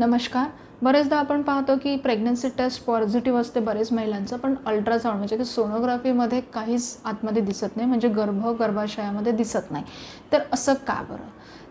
नमस्कार. बरेचदा आपण पाहतो की प्रेग्नन्सी टेस्ट पॉझिटिव्ह असते बरेच महिलांचं पण अल्ट्रासाऊंड म्हणजे की सोनोग्राफीमध्ये काहीच आतमध्ये दिसत नाही म्हणजे गर्भ गर्भाशयामध्ये दिसत नाही. तर असं का बरं?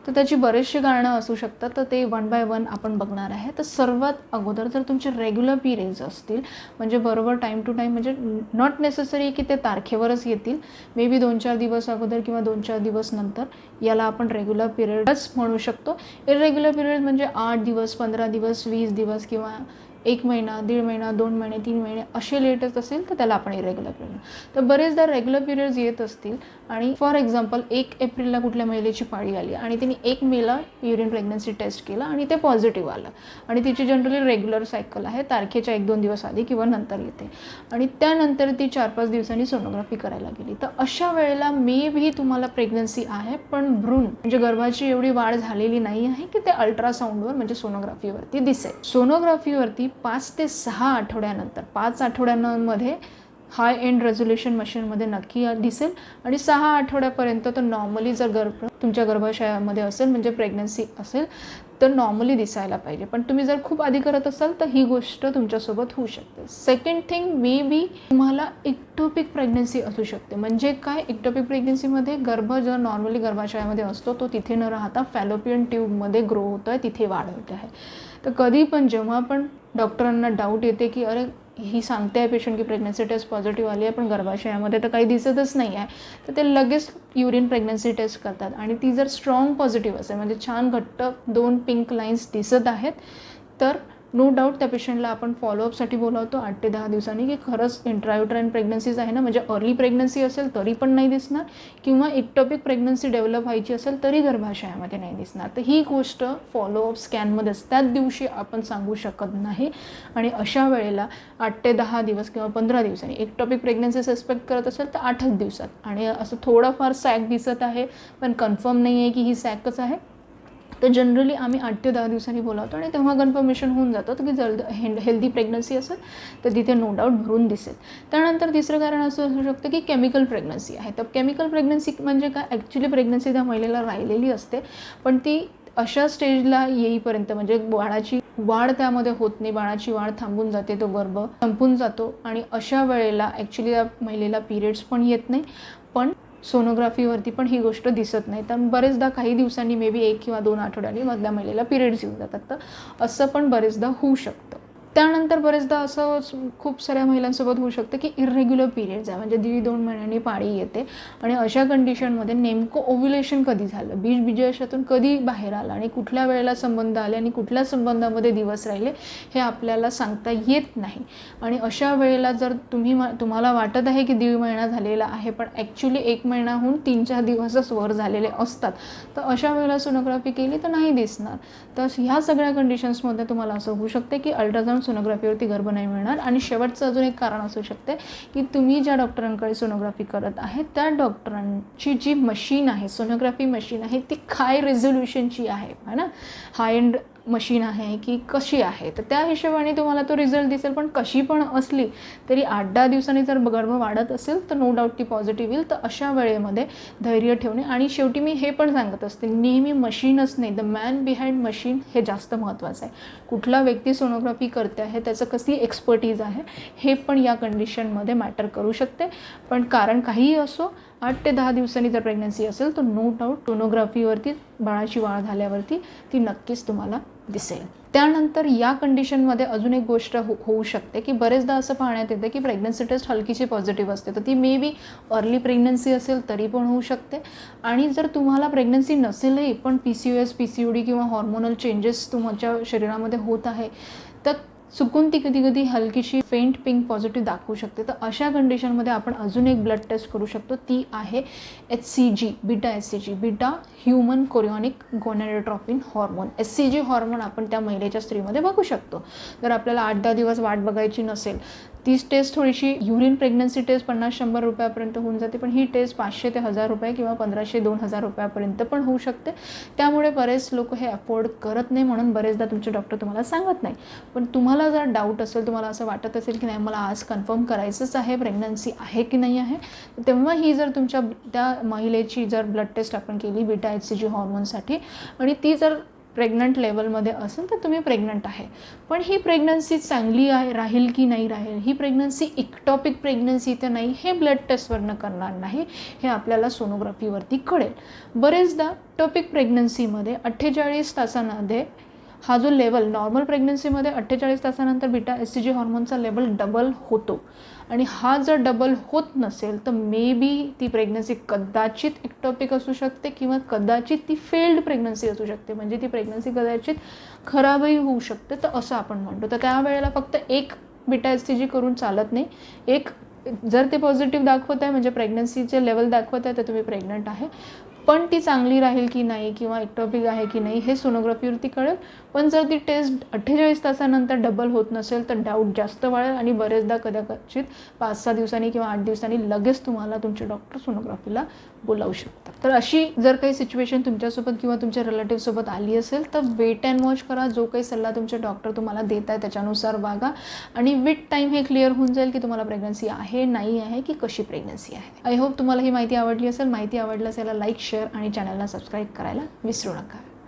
तर त्याची बरेचशी कारणं असू शकतात तर ते वन बाय वन आपण बघणार आहे. तर सर्वात अगोदर जर तुमचे रेग्युलर पिरियड्स असतील म्हणजे बरोबर टाईम टू टाईम म्हणजे नॉट नेसेसरी की ते तारखेवरच येतील मे बी दोन चार दिवस अगोदर किंवा दोन चार दिवस नंतर याला आपण रेग्युलर पिरियडच म्हणू शकतो. इरेग्युलर पिरियड म्हणजे आठ दिवस पंधरा दिवस वीस दिवस किंवा एक महिना दीड महिना दोन महिने तीन महिने असे लेटच असेल तर त्याला आपण इरेग्युलर पिरियड तर बरेचदा रेग्युलर पिरियड्स येत असतील आणि फॉर एक्झाम्पल एक एप्रिलला कुठल्या महिलेची पाळी आली आणि तिने एक मेला युरिन प्रेग्नन्सी टेस्ट केला आणि ते पॉझिटिव्ह आलं. आणि तिची जनरली रेग्युलर सायकल आहे तारखेच्या एक दोन दिवस आधी किंवा नंतर येते. आणि त्यानंतर ती चार पाच दिवसांनी सोनोग्राफी करायला गेली. तर अशा वेळेला मे बी तुम्हाला प्रेग्नन्सी आहे पण भ्रूण म्हणजे गर्भाची एवढी वाढ झालेली नाही आहे की ते अल्ट्रासाऊंडवर म्हणजे सोनोग्राफीवरती दिसेल. सोनोग्राफीवरती पाच ते सहा आठवड्यानंतर पाच आठवड्यांमध्ये हाय एंड रेझोल्युशन मशीनमध्ये नक्की दिसेल. आणि सहा आठवड्यापर्यंत तर नॉर्मली जर गर्भ तुमच्या गर्भाशयामध्ये असेल म्हणजे प्रेग्नन्सी असेल तर नॉर्मली दिसायला पाहिजे. पण तुम्ही जर खूप आधी करत असाल तर ही गोष्ट तुमच्यासोबत होऊ शकते. सेकंड थिंग मे बी तुम्हाला इक्टोपिक प्रेग्नन्सी असू शकते. म्हणजे काय? इक्टोपिक प्रेग्नन्सीमध्ये गर्भ जर नॉर्मली गर्भाशयामध्ये असतो तो तिथे न राहता फॅलोपियन ट्यूबमध्ये ग्रो होतो आहे तिथे वाढ होत आहे तर कधी पण जेव्हा पण डॉक्टरांना डाऊट येते की अरे ही सांगते आहे पेशंट की प्रेग्नन्सी टेस्ट पॉझिटिव्ह आली आहे पण गर्भाशयामध्ये तर काही दिसतच नाही आहे. तर ते लगेच युरिन प्रेग्नन्सी टेस्ट करतात. आणि ती जर स्ट्रॉंग पॉझिटिव्ह असेल म्हणजे छान घट्ट दोन पिंक लाईन्स दिसत आहेत तर नो डाऊट त्या पेशंटला आपण फॉलोअपसाठी बोलावतो. आठ ते दहा दिवसांनी. की खरंच इंट्रायुट्राईन प्रेग्नन्सीज आहे ना म्हणजे अर्ली प्रेग्नन्सी असेल तरी पण नाही दिसणार. किंवा इक्टॉपिक प्रेग्नन्सी डेव्हलप व्हायची असेल तरी गर्भाशयामध्ये नाही दिसणार. तर ही गोष्ट फॉलोअप स्कॅनमध्येच त्याच दिवशी आपण सांगू शकत नाही. आणि अशा वेळेला आठ ते दहा दिवस किंवा पंधरा दिवसांनी इक्टॉपिक प्रेग्नन्सी सस्पेक्ट करत असेल तर आठच दिवसात. आणि असं थोडंफार सॅक दिसत आहे पण कन्फर्म नाही आहे की ही सॅकच आहे. तर जनरली आम्ही आठ ते दहा दिवसांनी बोलावतो आणि तेव्हा कन्फर्मेशन होऊन जातं की जलद हे हेल्दी प्रेग्नन्सी असेल तर तिथे नो डाऊट भरून दिसेल. त्यानंतर तिसरं कारण असं असू शकतं की केमिकल प्रेग्नन्सी आहे. तर केमिकल प्रेग्नन्सी म्हणजे काय? ॲक्च्युली प्रेग्नन्सी त्या महिलेला राहिलेली असते पण ती अशा स्टेजला येईपर्यंत म्हणजे बाळाची वाढ त्यामध्ये होत नाही. बाळाची वाढ थांबून जाते तो गर्भ संपून जातो आणि अशा वेळेला ॲक्च्युली त्या महिलेला पिरियड्स पण येत नाही. पण सोनोग्राफीवरती पण ही गोष्ट दिसत नाही. तर बरेचदा काही दिवसांनी मे बी एक किंवा दोन आठवड्यांनी मधल्या महिलेला पिरियड्स येऊन जातात. तर असं पण बरेचदा होऊ शकतं. त्यानंतर बरेचदा असं खूप साऱ्या महिलांसोबत होऊ शकतं की इरेग्युलर पिरियड्स आहे. म्हणजे दीड दोन महिन्यांनी पाळी येते. आणि अशा कंडिशनमध्ये नेमकं ओव्युलेशन कधी झालं? बीज बीजाशयातून कधी बाहेर आलं? आणि कुठल्या वेळेला संबंध आले? आणि कुठल्या संबंधामध्ये दिवस राहिले? हे आपल्याला सांगता येत नाही. आणि अशा वेळेला जर तुम्ही तुम्हाला वाटत आहे की दीड महिना झालेला आहे पण ॲक्च्युली एक महिनाहून तीन चार दिवसच वर झालेले असतात तर अशा वेळेला सोनोग्राफी केली तर नाही दिसणार. तर ह्या सगळ्या कंडिशन्समध्ये तुम्हाला असं होऊ शकते की अल्ट्रासाऊंड सोनोग्राफीवरती गर्भ नाही मिळणार. आणि शेवटचं अजून एक कारण असू शकते की तुम्ही ज्या डॉक्टरांकडे सोनोग्राफी करत आहे त्या डॉक्टरांची जी मशीन आहे सोनोग्राफी मशीन आहे ती काय रेझोल्युशनची आहे है ना? हाय एंड मशीन आहे की कशी आहे? तर त्या हिशोबाने तुम्हाला तो रिझल्ट दिसेल. पण कशी पण असली तरी आठ दहा दिवसांनी जर गर्भ वाढत असेल तर नो डाऊट ती पॉझिटिव्ह येईल. तर अशा वेळेमध्ये धैर्य ठेवणे. आणि शेवटी मी हे पण सांगत असते नेहमी मशीनच नाही द मॅन बिहाइंड मशीन हे जास्त महत्त्वाचं आहे. कुठला व्यक्ती सोनोग्राफी करते आहे त्याचं कशी एक्सपर्टीज आहे हे पण या कंडिशनमध्ये मॅटर करू शकते. पण कारण काहीही असो आठ ते दहा दिवसांनी जर प्रेग्नन्सी असेल तर नो डाऊट टोनोग्राफीवरती बाळाची वाढ झाल्यावरती ती नक्कीच तुम्हाला दिसेल. त्यानंतर या कंडिशनमध्ये अजून एक गोष्ट हो होऊ शकते की बरेचदा असं पाहण्यात येतं की प्रेग्नन्सी टेस्ट हलकीशी पॉझिटिव्ह असते. तर ती मे बी अर्ली प्रेग्नन्सी असेल तरी पण होऊ शकते. आणि जर तुम्हाला प्रेग्नन्सी नसेलही पण P C O S P C O D किंवा हॉर्मोनल चेंजेस तुमच्या शरीरामध्ये होत आहे तर चुकून ती कधी कधी हलकीशी फेंट पिंक पॉझिटिव्ह दाखवू शकते. तर अशा कंडिशनमध्ये आपण अजून एक ब्लड टेस्ट करू शकतो. ती आहे H C G beta S C G beta human chorionic gonadotropin hormone S C G hormone आपण त्या महिलेच्या स्त्रीमध्ये बघू शकतो. जर आपल्याला आठ दहा दिवस वाट बघायची नसेल तीच टेस्ट थोडीशी युरिन प्रेग्नन्सी टेस्ट पन्नास शंभर रुपयापर्यंत होऊन जाते पण ही टेस्ट पाचशे ते हजार रुपये किंवा पंधराशे दोन हजार रुपयापर्यंत पण होऊ शकते. त्यामुळे बरेच लोक हे अफोर्ड करत नाही म्हणून बरेचदा तुमचे डॉक्टर तुम्हाला सांगत नाही. पण तुम्हाला जर डाऊट असेल तुम्हाला असं वाटत असेल की नाही मला आज कन्फर्म करायचंच आहे प्रेग्नन्सी आहे की नाही आहे तेव्हा ही जर तुमच्या त्या महिलेची जर ब्लड टेस्ट आपण केली बीटा एच सी जी हॉर्मोनसाठी आणि ती जर प्रेग्नंट लेवलमध्ये असेल तर तुम्ही प्रेग्नंट आहे. पण ही प्रेग्नन्सी चांगली आहे राहील की नाही राहील? ही प्रेग्नन्सी इक्टॉपिक प्रेग्नन्सी तर नाही हे ब्लड टेस्टवरनं करणार नाही. हे आपल्याला सोनोग्राफीवरती कळेल. बरेचदा टॉपिक प्रेग्नन्सीमध्ये अठ्ठेचाळीस तासांमध्ये हा जो लेवल नॉर्मल प्रेग्नन्सीमध्ये अठ्ठेचाळीस तासानंतर बीटा एस सी जी हॉर्मोनचा लेवल डबल होतो. आणि हा जर डबल होत नसेल तर मे बी ती प्रेग्नन्सी कदाचित एक्टॉपिक असू शकते किंवा कदाचित ती फेल्ड प्रेग्नन्सी असू शकते. म्हणजे ती प्रेग्नन्सी कदाचित खराबही होऊ शकते तर असं आपण म्हणतो. तर त्यावेळेला फक्त एक बिटा एस टी जी करून चालत नाही. एक जर ते पॉझिटिव्ह दाखवत आहे म्हणजे प्रेग्नन्सीचे लेवल दाखवत आहे तर तुम्ही प्रेग्नंट आहे. पण ती चांगली राहील की नाही किंवा एक्टॉपिक आहे की नाही हे सोनोग्राफीवरती कळेल. पण जर ती टेस्ट अठ्ठेचाळीस तासानंतर डबल होत नसेल तर डाऊट जास्त वाढेल आणि बरेचदा कदाचित पाच सहा दिवसांनी किंवा आठ दिवसांनी लगेच तुम्हाला तुमचे डॉक्टर सोनोग्राफीला बोलावू शकतात. तर अशी जर काही सिच्युएशन तुमच्यासोबत किंवा तुमच्या रिलेटिव्हसोबत आली असेल तर वेट अँड वॉच करा. जो काही सल्ला तुमचे डॉक्टर तुम्हाला देत आहे त्याच्यानुसार वागा. आणि विथ टाईम हे क्लिअर होऊन जाईल की तुम्हाला प्रेग्नन्सी आहे नाही आहे की कशी प्रेग्नन्सी आहे. आय होप तुम्हाला ही माहिती आवडली असेल. माहिती आवडली याला लाईक शेअर आणि चॅनलला सबस्क्राईब करायला विसरू नका.